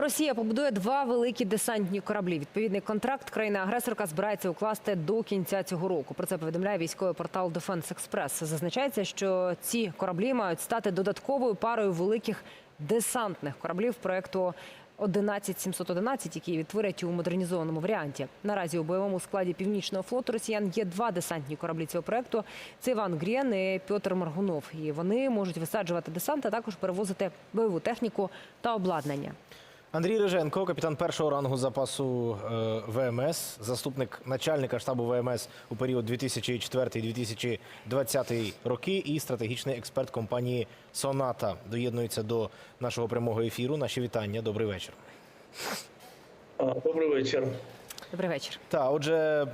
Росія побудує два великі десантні кораблі. Відповідний контракт країна-агресорка збирається укласти до кінця цього року. Про це повідомляє військовий портал Defense Express. Зазначається, що ці кораблі мають стати додатковою парою великих десантних кораблів проекту 11711, які відтворять у модернізованому варіанті. Наразі у бойовому складі північного флоту росіян є два десантні кораблі цього проекту. Це Іван Грєн і Пьотр Маргунов. І вони можуть висаджувати десант, а також перевозити бойову техніку та обладнання. Андрій Риженко, капітан першого рангу запасу е, ВМС, заступник начальника штабу ВМС у період 2004-2020 роки і стратегічний експерт компанії Соната доєднується до нашого прямого ефіру. Наші вітання. Добрий вечір. Добрий вечір. Добрий вечір. Та отже,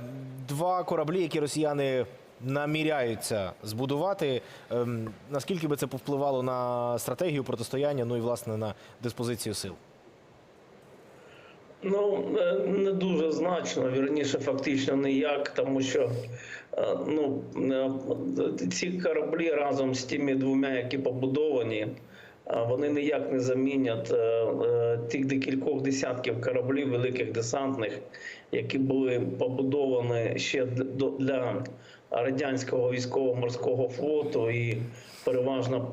два кораблі, які росіяни наміряються збудувати. Ем, наскільки би це повпливало на стратегію протистояння, ну і власне на диспозицію сил? Ну е, не дуже значно, вірніше, фактично ніяк, тому що е, ну е, ці кораблі разом з тими двома, які побудовані, вони ніяк не замінять тих декількох десятків кораблів великих десантних, які були побудовані ще для радянського військово-морського флоту і переважно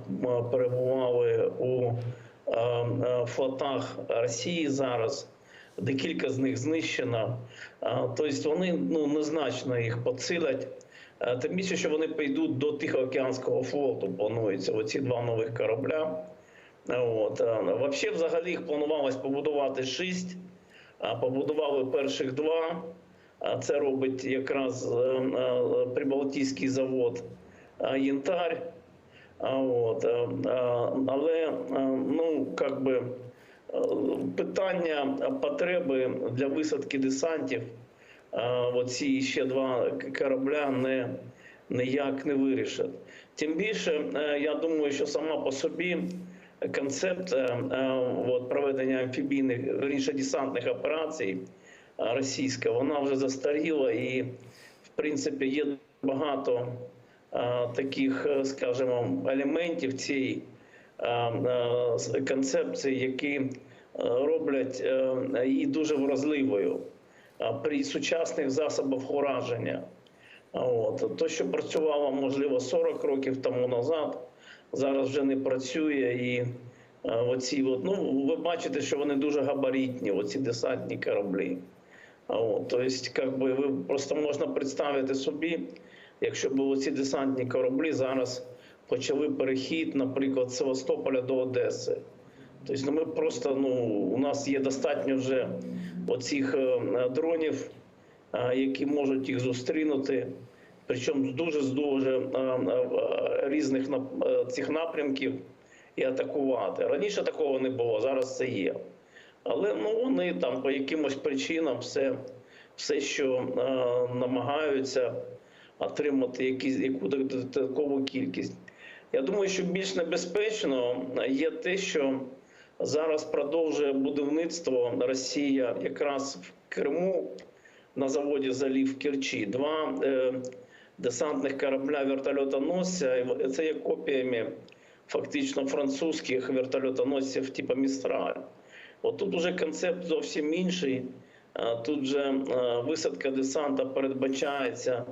перебували у флотах Росії зараз. Декілька з них знищено. Тобто вони ну, незначно їх поцілять. Тим більше, що вони прийдуть до Тихоокеанського флоту, планується оці два нових корабля. От. Вообще, взагалі, їх планувалось побудувати шість, побудували перших два. Це робить якраз е, е, Прибалтійський завод Янтарь. От. Але ну, как би, питання потреби для висадки десантів оці ще два корабля не ніяк не вирішать. Тим більше, е, я думаю, що сама по собі концепт е, е, от, проведення амфібійних верніше десантних операцій російська, вона вже застаріла і, в принципі, є багато таких, скажімо, елементів цієї концепції, які е, роблять е, її дуже вразливою е, при сучасних засобах ураження. От то, що працювало можливо 40 років тому назад, зараз вже не працює. І е, оці, от, ну ви бачите, що вони дуже габаритні, оці десантні кораблі. От, тобто, як би ви просто можна представити собі, якщо б оці десантні кораблі зараз почали перехід, наприклад, з Севастополя до Одеси. Тобто, ну ми просто ну у нас є достатньо вже оцих е, дронів, е, які можуть їх зустрінути. Причому з дуже з дуже е, різних цих напрямків і атакувати. Раніше такого не було, зараз це є. Але ну вони там по якимось причинам все, все що намагаються отримати якісь яку додаткову кількість. Я думаю, що більш небезпечно є те, що зараз продовжує будівництво Росія якраз в Криму на заводі залів Керчі. Два е, десантних корабля вертольотоносця. Це є копіями фактично французьких вертольотоносців типу Містраль. От тут уже концепт зовсім інший. А Тут же е, висадка десанта передбачається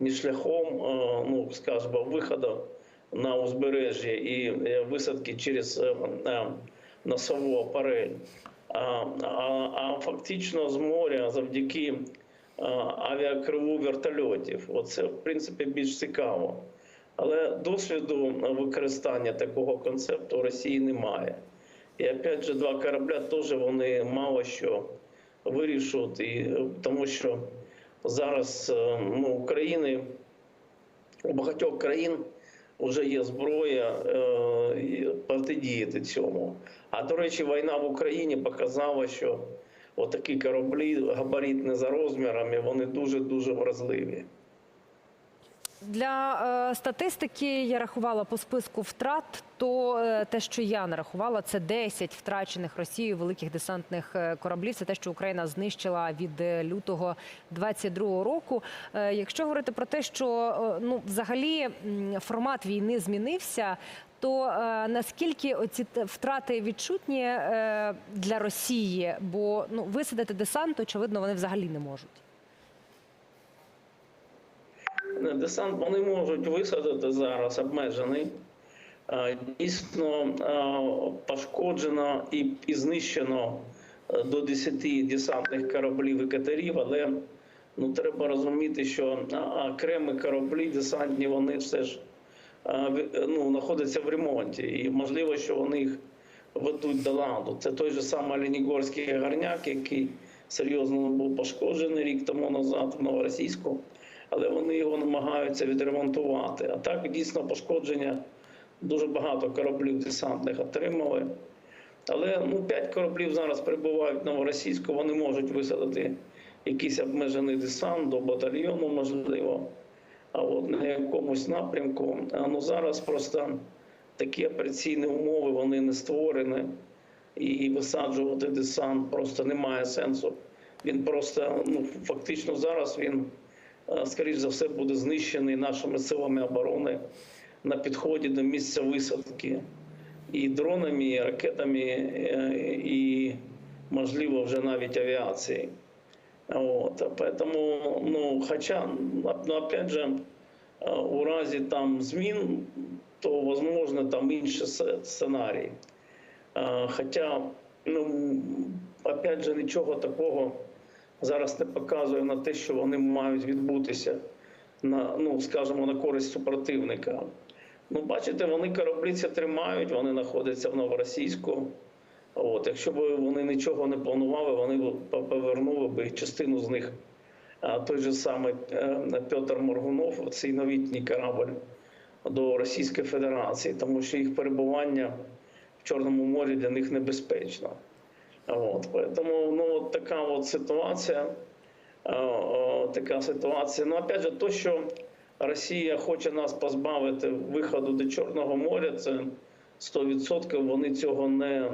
не шляхом, е, ну скажімо, виходу на узбережжя і е, висадки через е, е, носову апарель, а, а, а фактично з моря завдяки авіакриву вертольотів. Оце в принципі більш цікаво. Але досвіду використання такого концепту у Росії немає. І опять же, два корабля теж вони мало що вирішують, і, тому що зараз ну, України у багатьох країн вже є зброя е, протидіяти цьому. А до речі, війна в Україні показала, що отакі кораблі габаритні за розмірами, вони дуже дуже вразливі. Для е, статистики я рахувала по списку втрат. То е, те, що я нарахувала, це 10 втрачених Росією великих десантних е, кораблів. Це те, що Україна знищила від лютого 22-го року. Якщо говорити про те, що ну взагалі формат війни змінився. то наскільки оці втрати відчутні для Росії? Бо ну висадити десант, очевидно, вони взагалі не можуть. Десант вони можуть висадити зараз обмежений. Е, Дійсно е, пошкоджено і, і знищено е, до 10 десантних кораблів і катерів, але ну, треба розуміти, що окремі кораблі десантні вони все ж ну, знаходяться в ремонті. І можливо, що вони їх ведуть до ладу. Це той же самий Ленігорський гарняк, який серйозно був пошкоджений рік тому назад в Новоросійську але вони його намагаються відремонтувати. А так дійсно пошкодження дуже багато кораблів десантних отримали. Але ну, 5 кораблів зараз перебувають в Новоросійську, вони можуть висадити якийсь обмежений десант до батальйону, можливо, а от на якомусь напрямку. А ну зараз просто такі операційні умови вони не створені, і висаджувати десант просто немає сенсу. Він просто ну фактично зараз він скоріш за все буде знищений нашими силами оборони на підході до місця висадки і дронами, і ракетами, е, і можливо вже навіть авіації. Вот. Поэтому, ну, хоча, ну, опять же, е, у разі там змін, то возможно там інші сценарії. Е, Хоча, ну, опять же, нічого такого зараз не показує на те, що вони мають відбутися на, ну, скажімо, на користь супротивника. Ну, бачите, вони кораблі ці тримають, вони знаходяться в Новоросійську. От, якщо б вони нічого не планували, вони б по- повернули б частину з них. А той же самий е, Петр Моргунов, цей новітній корабль до Російської Федерації, тому що їх перебування в Чорному морі для них небезпечно. От, поэтому, ну, от така от ситуація. Е, е, така ситуація. Ну, опять же, то, що Росія хоче нас позбавити виходу до Чорного моря, це 100% вони цього не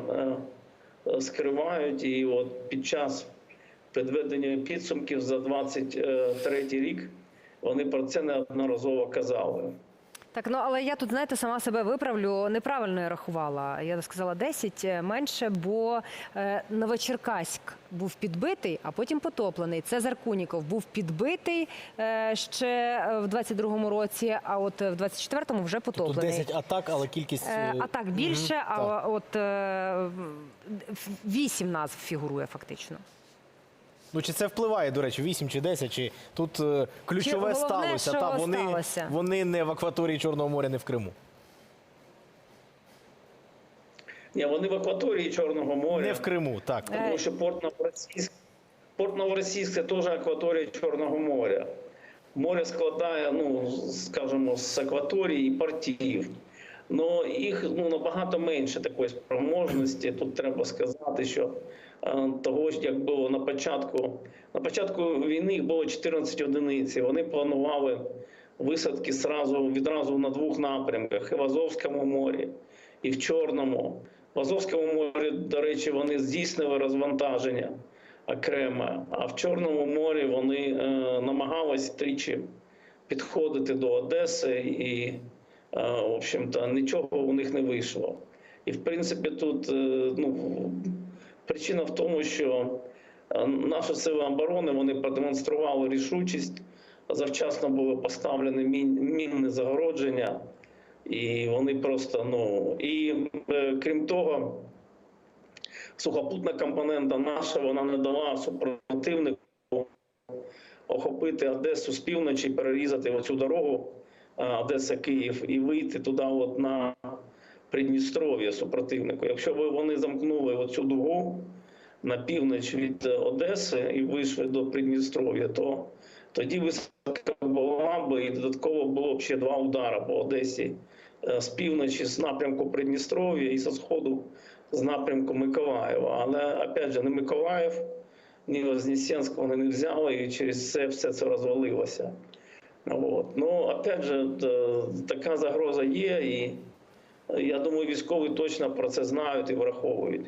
е, скривають. І от під час підведення підсумків за 23 рік вони про це неодноразово казали. Так, ну але я тут, знаєте, сама себе виправлю. Неправильно я рахувала. Я сказала 10 е, менше, бо е, Новочеркаськ був підбитий, а потім потоплений. Цезар Куніков був підбитий е, ще в 22-му році, а от в 24-му вже Тут потоплений. 10 атак, але кількість. Е, е, А так більше, мгм, а так. от е, вісім назв фігурує фактично. Ну чи це впливає, до речі, 8 чи 10, чи тут е, ключове Чи головне, сталося. що Та вони, сталося? вони не в акваторії Чорного моря, не в Криму. Ні, вони в акваторії Чорного моря. Не в Криму, так. Е, Тому що порт Новоросійськ, порт Новоросійськ це теж акваторія Чорного моря. Море складає, ну, скажімо, з акваторії і портів. Ну, їх ну, набагато менше такої спроможності. Тут треба сказати, що е, того ж, як було на початку, на початку війни їх було 14 одиниць. Вони планували висадки сразу, відразу на двох напрямках: і в Азовському морі, і в Чорному. В Азовському морі, до речі, вони здійснили розвантаження окреме, а в Чорному морі вони е, намагались тричі підходити до Одеси, і, е, в общем-то, нічого у них не вийшло. І в принципі, тут е, ну, причина в тому, що е, наші сили оборони вони продемонстрували рішучість, завчасно були поставлені мін, мінні загородження. І вони просто ну і е, крім того, сухопутна компонента наша вона не дала супротивнику охопити Одесу з півночі, перерізати оцю дорогу е, Одеса-Київ і вийти туди, от на Придністров'я супротивнику. Якщо б вони замкнули оцю дугу на північ від е, Одеси і вийшли до Придністров'я, то тоді висадка була б і додатково було б ще два удари по Одесі е, з півночі, з напрямку Придністров'я і зі сходу з напрямку Миколаєва. Але опять же, не Миколаїв, ні Вознесенськ вони не взяли, і через це все це розвалилося. От. Ну, опять же, така загроза є, і е, я думаю, військові точно про це знають і враховують.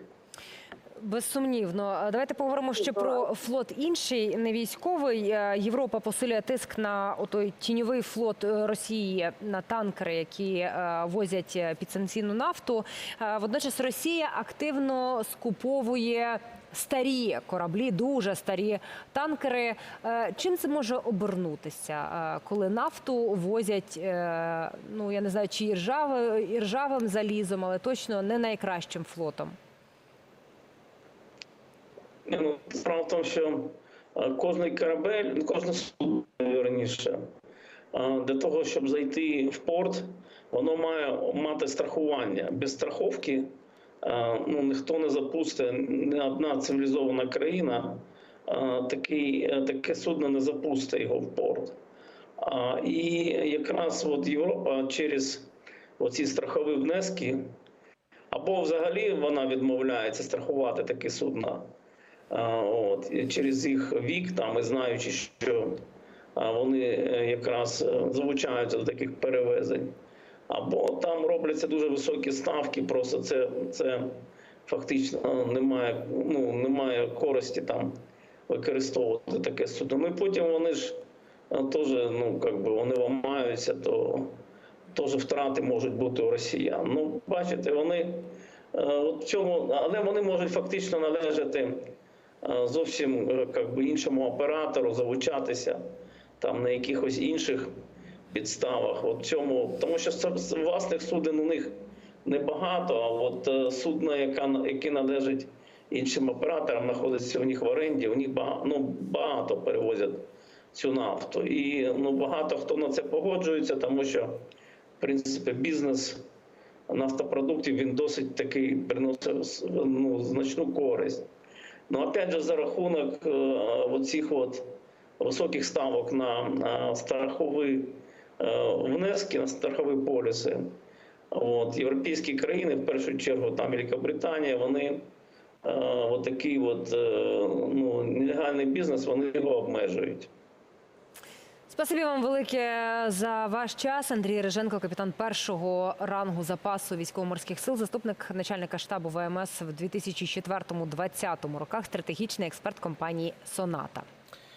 Безсумнівно. Давайте поговоримо ще про флот інший, не військовий. Е, Європа посилює тиск на отой тіньовий флот е, Росії на танкери, які е, возять підсанкційну нафту. Водночас Росія активно скуповує. Старі кораблі, дуже старі танкери. Чим це може обернутися, коли нафту возять? Ну я не знаю, чи іржавим залізом, але точно не найкращим флотом. Ну, справа в тому, що е, кожний корабель, кожне судно, верніше, е, для того, щоб зайти в порт, воно має мати страхування. Без страховки е, ну, ніхто не запустить, ні одна цивілізована країна такий, таке судно не запустить його в порт. І якраз от Європа через оці страхові внески, або взагалі вона відмовляється страхувати такі судна. От, через їх вік, там, і знаючи, що вони е, якраз е, залучаються до таких перевезень. Або там робляться дуже високі ставки, просто це, це фактично немає, ну, немає користі там використовувати таке судно. Ну і потім вони ж е, теж, ну, як би вони ламаються, то теж втрати можуть бути у росіян. Ну, бачите, вони от в цьому, але вони можуть фактично належати зовсім е, як би, іншому оператору, залучатися там на якихось інших підставах. От цьому, тому що власних суден у них небагато, а от е, судна, яка, на- які належать іншим операторам, знаходиться у них в оренді, у них багато, ну, багато перевозять цю нафту. І ну, багато хто на це погоджується, тому що в принципі бізнес нафтопродуктів він досить такий приносить ну, значну користь. Ну, опять же, за рахунок вот оцих от високих ставок на, страхові е, внески, на страхові поліси. От, європейські країни, в першу чергу, там Великобританія, вони е, от такий от, е, ну, нелегальний бізнес, вони його обмежують. Спасибі вам велике за ваш час. Андрій Риженко, капітан першого рангу запасу військово-морських сил, заступник начальника штабу ВМС в 2004-2020 роках, стратегічний експерт компанії Соната.